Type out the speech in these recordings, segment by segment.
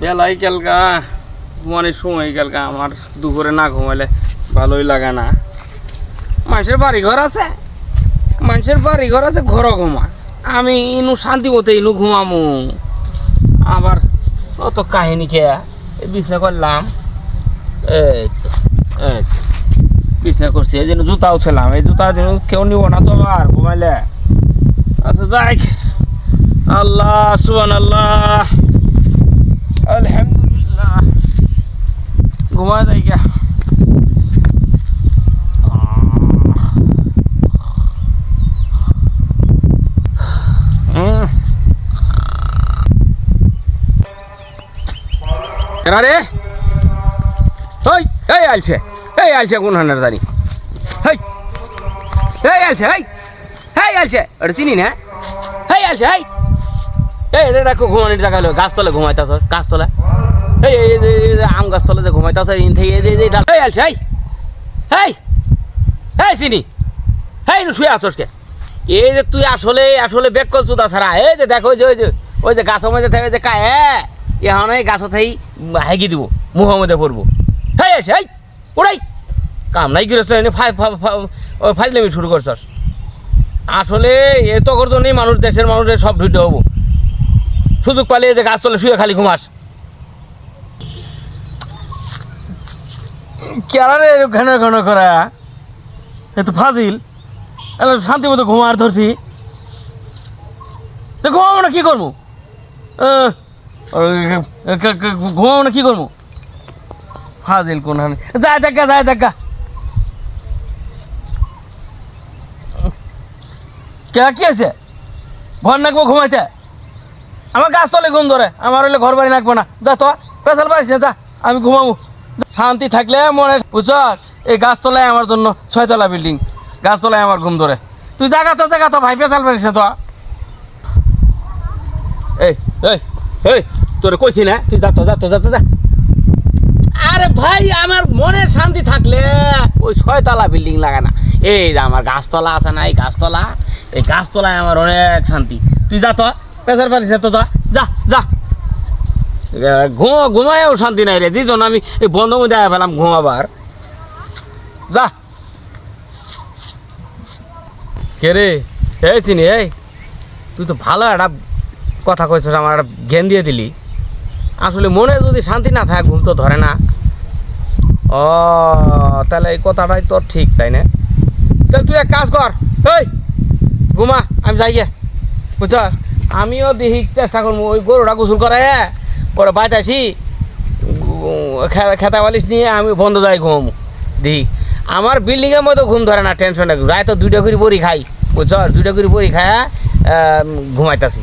বেলায় কালকা ঘুমানোর সময় কালকা আমার দুপুরে না ঘুমাইলে ভালোই লাগে না। মানুষের বাড়ি ঘর আছে, মানুষের বাড়ি ঘর আছে ঘর ঘুমা। আমি ইনু শান্তি মতো ইনু ঘুমামু। আবার অত কাহিনী এই বিছনা করলাম। এই বিছনা করছি, এই জন্য জুতাও ছিলাম এই জুতা দিন কেউ নিব না তো আবার ঘুমাইলে। আচ্ছা যাই। আল্লাহ সুবান আল্লাহ আলহামদুলিল্লাহ। ঘুমা যাই গা এরা রে? ওই এই আলছে এই আলছে কোন হানার জানি হেই এই আলছে হেই হেই আলছে ওটা চিনি না? হেই আলছে হেই। এই রে রাখো ঘুমানির জায়গা হলো গাছতলে ঘুমাইতাছ গাছতলা এই এই এই এই আম গাছতলে যে ঘুমাইতাছ ইন থেকে এই যে এই ডাল এই আলছে হেই হেই হেই চিনি হেই শুয়ে আছস কে এই যে তুই আসলে আসলে বেক কল চুদা ছাড়া এই যে দেখো ওই যে ওই যে ওই যে গাছের মধ্যে থাকে যে কায় হ্যাঁ এখন এই গাছত থেই হেগি দিব মুখের মধ্যে পড়ব হেই আছে হেই ওরাই কাম নাই গিরস্ত এনে ফাই ফাইজলামি শুরু করছস আসলে এ তো করতো নেই মানুষ দেশের মানুষের সব ঢুইতে হব সুযোগ পালে এই যে গাছ তলে শুয়ে খালি ঘুমাস। কেরারে ঘন ঘন করা? এ তো ফাজিল। শান্তি মতো ঘুমার ধরছি। ঘুমাবো না, কি করব? ঘুমাবো না, কি করব? ফাজিল কোন হানি। যায় দেখা যায় দেখা। কে, কি আছে ঘর নাকবো ঘুমাইতে? আমার গাছ তলে ঘুম ধরে, আমার হলে ঘর বাড়ি নাকবো না। যা তো, পেশাল পারিস না, যা, আমি ঘুমাবো। শান্তি থাকলে মনে, বুঝছ? এই গাছতলায় আমার জন্য ছয়তলা বিল্ডিং গাছতলায় আমার ঘুম ধরে। তুই জাগা তো জাগা তো, ভাই, পেশাল পারিস না তো। এই এই এই, তোরে কইছি না, তুই যা তো যা তো যা তো, যা। আরে ভাই, আমার মনের শান্তি থাকলে ওই ছয়তলা বিল্ডিং লাগে না। এই যে আমার গাছতলা আছে না, এই গাছতলা এই গাছতলায় আমার অনেক শান্তি। তুই যা তো পেশার পারিস তো যা যা। যা ঘুমা, ঘুমায়ও শান্তি নাই রে। যে জন্য আমি এই বন্ধ মধ্যে আয়া পেলাম ঘুমাবার। যা। কে রে? এই চিনি, এই। তুই তো ভালো একটা কথা কইছিস, আমার একটা জ্ঞান দিয়ে দিলি। আসলে মনে যদি শান্তি না থাকে, ঘুম তো ধরে না। ও, তাহলে এই কথাটাই তোর ঠিক, তাই না? তাহলে তুই এক কাজ কর। এই, ঘুমা, আমি যাই গে। বুঝছ? আমিও দেখি চেষ্টা করব, ওই গরুটা গোসল করে পরে আসি খেতা বালিশ নিয়ে আমি বন্ধ যাই ঘুমাবো দেখি। আমার বিল্ডিংয়ের মতো ঘুম ধরে না, টেনশন রায় তো দুইটা করে বড়ি খাই, বুঝছ? দুইটা করে বড়ি খায় ঘুমাইতাছি।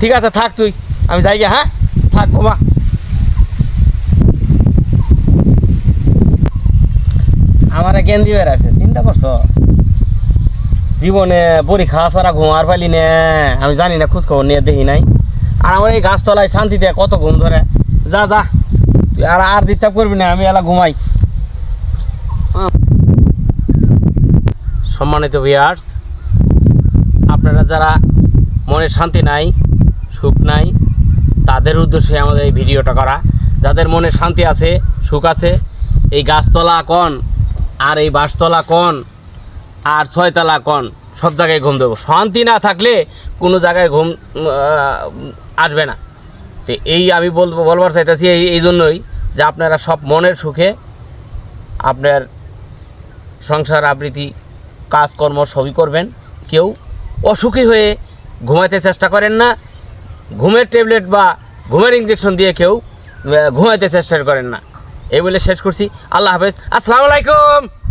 ঠিক আছে, থাক তুই, আমি যাই গে হ্যাঁ? থাক, ঘুমা। আমার জ্ঞান দিবে আসছে চিন্তা করছ? জীবনে পরীক্ষা ছাড়া ঘুমার পাইলি না। আমি জানি না খোঁজ খবর নিয়ে দেখি নাই। আর আমার এই গাছতলায় শান্তিতে কত ঘুম ধরে। যা যা। তুই আর আর ডিস্টার্ব করবি না, আমি এলা ঘুমাই। সম্মানিত ভিয়ার্স আপনারা যারা মনে শান্তি নাই, সুখ নাই, তাদের উদ্দেশ্যে আমাদের এই ভিডিওটা করা। যাদের মনে শান্তি আছে, সুখ আছে, এই গাছতলা কন? আর এই বাঁশতলা কন? আর ছয়তলা কন, সব জায়গায় ঘুম দেবো। শান্তি না থাকলে কোনো জায়গায় ঘুম আসবে না। তো এই আমি বলব, বলবার চাইতেছি এই এই জন্যই যে আপনারা সব মনের সুখে আপনার সংসার আবৃত্তি, কাজকর্ম সবই করবেন। কেউ অসুখী হয়ে ঘুমাইতে চেষ্টা করেন না। ঘুমের ট্যাবলেট বা ঘুমের ইঞ্জেকশন দিয়ে কেউ ঘুমাইতে চেষ্টা করেন না। এই বলে শেষ করছি। আল্লাহ হাফেজ। আসসালামু আলাইকুম।